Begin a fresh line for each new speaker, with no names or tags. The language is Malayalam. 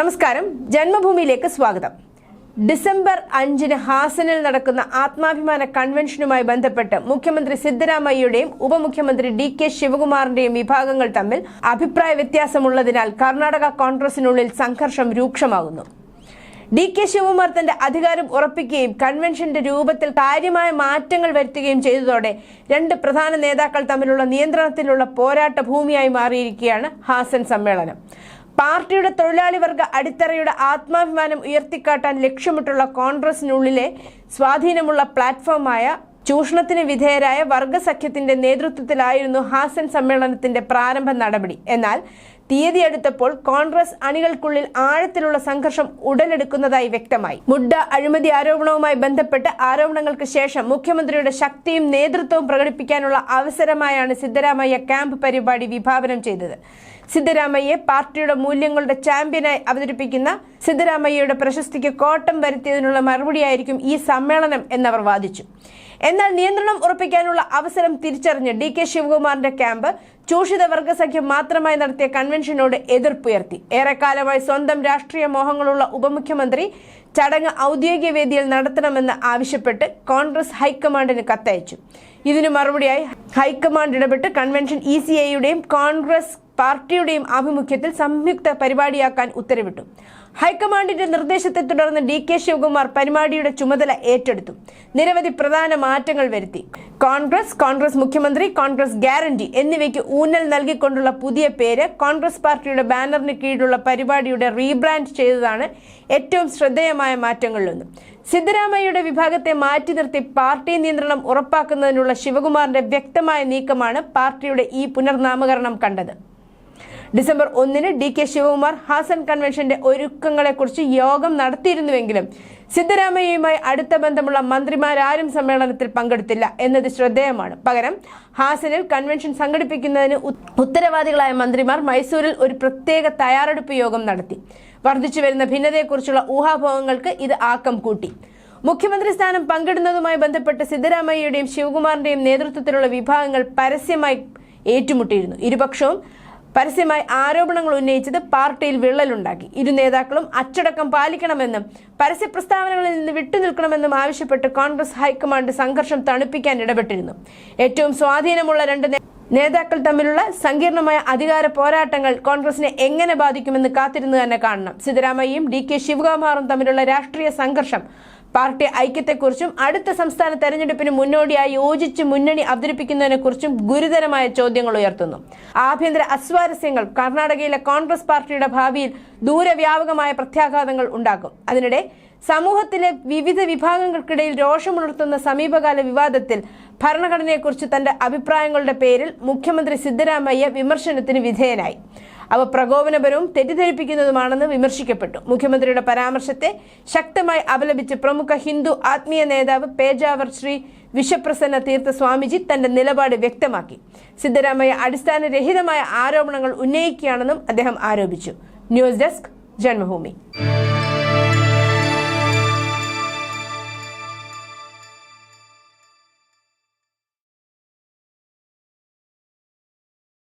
നമസ്കാരം. ജന്മഭൂമിയിലേക്ക് സ്വാഗതം. ഡിസംബർ അഞ്ചിന് ഹാസനിൽ നടക്കുന്ന ആത്മാഭിമാന കൺവെൻഷനുമായി ബന്ധപ്പെട്ട് മുഖ്യമന്ത്രി സിദ്ധരാമയ്യയുടെയും ഉപമുഖ്യമന്ത്രി ഡി കെ ശിവകുമാറിന്റെയും വിഭാഗങ്ങൾ തമ്മിൽ അഭിപ്രായ വ്യത്യാസമുള്ളതിനാൽ കർണാടക കോൺഗ്രസിനുള്ളിൽ സംഘർഷം രൂക്ഷമാകുന്നു. ഡി കെ ശിവകുമാർ തന്റെ അധികാരം ഉറപ്പിക്കുകയും കൺവെൻഷന്റെ രൂപത്തിൽ കാര്യമായ മാറ്റങ്ങൾ വരുത്തുകയും ചെയ്തതോടെ രണ്ട് പ്രധാന നേതാക്കൾ തമ്മിലുള്ള നിയന്ത്രണത്തിലുള്ള പോരാട്ട ഭൂമിയായി മാറിയിരിക്കുകയാണ് ഹാസൻ സമ്മേളനം. പാർട്ടിയുടെ തൊഴിലാളി വർഗ അടിത്തറയുടെ ആത്മാഭിമാനം ഉയർത്തിക്കാട്ടാൻ ലക്ഷ്യമിട്ടുള്ള കോൺഗ്രസിനുള്ളിലെ സ്വാധീനമുള്ള പ്ലാറ്റ്ഫോമായ ചൂഷണത്തിന് വിധേയരായ വർഗസഖ്യത്തിന്റെ നേതൃത്വത്തിലായിരുന്നു ഹാസൻ സമ്മേളനത്തിന്റെ പ്രാരംഭ നടപടി. എന്നാൽ തീയതി അടുത്തപ്പോൾ കോൺഗ്രസ് അണികൾക്കുള്ളിൽ ആഴത്തിലുള്ള സംഘർഷം ഉടലെടുക്കുന്നതായി വ്യക്തമായി. മുഡ്ഡ അഴിമതി ആരോപണവുമായി ബന്ധപ്പെട്ട് ആരോപണങ്ങൾക്ക് ശേഷം മുഖ്യമന്ത്രിയുടെ ശക്തിയും നേതൃത്വവും പ്രകടിപ്പിക്കാനുള്ള അവസരമായാണ് സിദ്ധരാമയ്യ ക്യാമ്പ് പരിപാടി വിഭാവനം ചെയ്തത്. സിദ്ധരാമയ്യെ പാർട്ടിയുടെ മൂല്യങ്ങളുടെ ചാമ്പ്യനായി അവതരിപ്പിക്കുന്ന സിദ്ധരാമയ്യയുടെ പ്രശസ്തിക്ക് കോട്ടം വരുത്തിയതിനുള്ള മറുപടിയായിരിക്കും ഈ സമ്മേളനം എന്നവർ വാദിച്ചു. എന്നാൽ നിയന്ത്രണം ഉറപ്പിക്കാനുള്ള അവസരം തിരിച്ചറിഞ്ഞ് ഡി കെ ശിവകുമാറിന്റെ ക്യാമ്പ് ചൂഷിത വർഗസഖ്യം മാത്രമായി നടത്തിയ കൺവെൻഷനോട് എതിർപ്പുയർത്തി. ഏറെക്കാലമായി സ്വന്തം രാഷ്ട്രീയ മോഹങ്ങളുള്ള ഉപമുഖ്യമന്ത്രി ചടങ്ങ് ഔദ്യോഗിക വേദിയിൽ നടത്തണമെന്ന് ആവശ്യപ്പെട്ട് കോൺഗ്രസ് ഹൈക്കമാൻഡിന് കത്തയച്ചു. ഇതിനു മറുപടിയായി ഹൈക്കമാൻഡ് ഇടപെട്ട് കൺവെൻഷൻ ഇ സി ഐയുടെയും കോൺഗ്രസ് പാർട്ടിയുടെയും ആഭിമുഖ്യത്തിൽ സംയുക്ത പരിപാടിയാക്കാൻ ഉത്തരവിട്ടു. ഹൈക്കമാൻഡിന്റെ നിർദ്ദേശത്തെ തുടർന്ന് ഡി കെ ശിവകുമാർ പരിപാടിയുടെ ചുമതല ഏറ്റെടുത്തു. നിരവധി പ്രധാന മാറ്റങ്ങൾ വരുത്തി. കോൺഗ്രസ് കോൺഗ്രസ് മുഖ്യമന്ത്രി കോൺഗ്രസ് ഗ്യാരണ്ടി എന്നിവയ്ക്ക് ഊന്നൽ നൽകിക്കൊണ്ടുള്ള പുതിയ പേര് കോൺഗ്രസ് പാർട്ടിയുടെ ബാനറിന് കീഴിലുള്ള പരിപാടിയുടെ റീബ്രാൻഡ് ചെയ്തതാണ് ഏറ്റവും ശ്രദ്ധേയമായ മാറ്റങ്ങളിലൊന്ന്. സിദ്ധരാമയ്യയുടെ വിഭാഗത്തെ മാറ്റി നിർത്തി പാർട്ടി നിയന്ത്രണം ഉറപ്പാക്കുന്നതിനുള്ള ശിവകുമാറിന്റെ വ്യക്തമായ നീക്കമാണ് പാർട്ടിയുടെ ഈ പുനർനാമകരണം കണ്ടത്. ഡിസംബർ ഒന്നിന് ഡി കെ ശിവകുമാർ ഹാസൻ കൺവെൻഷന്റെ ഒരുക്കങ്ങളെക്കുറിച്ച് യോഗം നടത്തിയിരുന്നുവെങ്കിലും സിദ്ധരാമയ്യയുമായി അടുത്ത ബന്ധമുള്ള മന്ത്രിമാരാരും സമ്മേളനത്തിൽ പങ്കെടുത്തില്ല എന്നത് ശ്രദ്ധേയമാണ്. പകരം ഹാസനിൽ കൺവെൻഷൻ സംഘടിപ്പിക്കുന്നതിന് ഉത്തരവാദികളായ മന്ത്രിമാർ മൈസൂരിൽ ഒരു പ്രത്യേക തയ്യാറെടുപ്പ് യോഗം നടത്തി. വർദ്ധിച്ചു വരുന്ന ഭിന്നതയെക്കുറിച്ചുള്ള ഊഹാഭോഹങ്ങൾക്ക് ഇത് ആക്കം കൂട്ടി. മുഖ്യമന്ത്രി സ്ഥാനം പങ്കിടുന്നതുമായി ബന്ധപ്പെട്ട് സിദ്ധരാമയ്യയുടെയും ശിവകുമാറിന്റെയും നേതൃത്വത്തിലുള്ള വിഭാഗങ്ങൾ പരസ്യമായി ഏറ്റുമുട്ടിയിരുന്നു. ഇരുപക്ഷവും പരസ്യമായി ആരോപണങ്ങൾ ഉന്നയിച്ചത് പാർട്ടിയിൽ വിള്ളലുണ്ടാക്കി. ഇരു നേതാക്കളും അച്ചടക്കം പാലിക്കണമെന്നും പരസ്യ പ്രസ്താവനകളിൽ നിന്ന് വിട്ടുനിൽക്കണമെന്നും ആവശ്യപ്പെട്ട് കോൺഗ്രസ് ഹൈക്കമാൻഡ് സംഘർഷം തണുപ്പിക്കാൻ ഇടപെട്ടിരുന്നു. ഏറ്റവും സ്വാധീനമുള്ള രണ്ട് നേതാക്കൾ തമ്മിലുള്ള സങ്കീർണമായ അധികാര പോരാട്ടങ്ങൾ കോൺഗ്രസിനെ എങ്ങനെ ബാധിക്കുമെന്ന് കാത്തിരുന്നു തന്നെ കാണണം. സിദ്ധരാമയ്യയും ഡി കെ ശിവകുമാറും തമ്മിലുള്ള രാഷ്ട്രീയ സംഘർഷം പാർട്ടി ഐക്യത്തെക്കുറിച്ചും അടുത്ത സംസ്ഥാന തെരഞ്ഞെടുപ്പിന് മുന്നോടിയായി യോജിച്ച് മുന്നണി അവതരിപ്പിക്കുന്നതിനെക്കുറിച്ചും ഗുരുതരമായ ചോദ്യങ്ങൾ ഉയർത്തുന്നു. ആഭ്യന്തര അസ്വാരസ്യങ്ങൾ കർണാടകയിലെ കോൺഗ്രസ് പാർട്ടിയുടെ ഭാവിയിൽ ദൂരവ്യാപകമായ പ്രത്യാഘാതങ്ങൾ ഉണ്ടാക്കും. അതിനിടെ സമൂഹത്തിലെ വിവിധ വിഭാഗങ്ങൾക്കിടയിൽ രോഷമുണർത്തുന്ന സമീപകാല വിവാദത്തിൽ ഭരണഘടനയെക്കുറിച്ച് തന്റെ അഭിപ്രായങ്ങളുടെ പേരിൽ മുഖ്യമന്ത്രി സിദ്ധരാമയ്യ വിമർശനത്തിന് വിധേയനായി. അവ പ്രകോപനപരവും തെറ്റിദ്ധരിപ്പിക്കുന്നതുമാണെന്ന് വിമർശിക്കപ്പെട്ടു. മുഖ്യമന്ത്രിയുടെ പരാമർശത്തെ ശക്തമായി അപലപിച്ച് പ്രമുഖ ഹിന്ദു ആത്മീയ നേതാവ് പേജാവർ ശ്രീ വിശ്വപ്രസന്ന തീർത്ഥ സ്വാമിജി തന്റെ നിലപാട് വ്യക്തമാക്കി. സിദ്ധരാമയ്യ അടിസ്ഥാനരഹിതമായ ആരോപണങ്ങൾ ഉന്നയിക്കുകയാണെന്നും അദ്ദേഹം ആരോപിച്ചു. News desk Janmabhumi.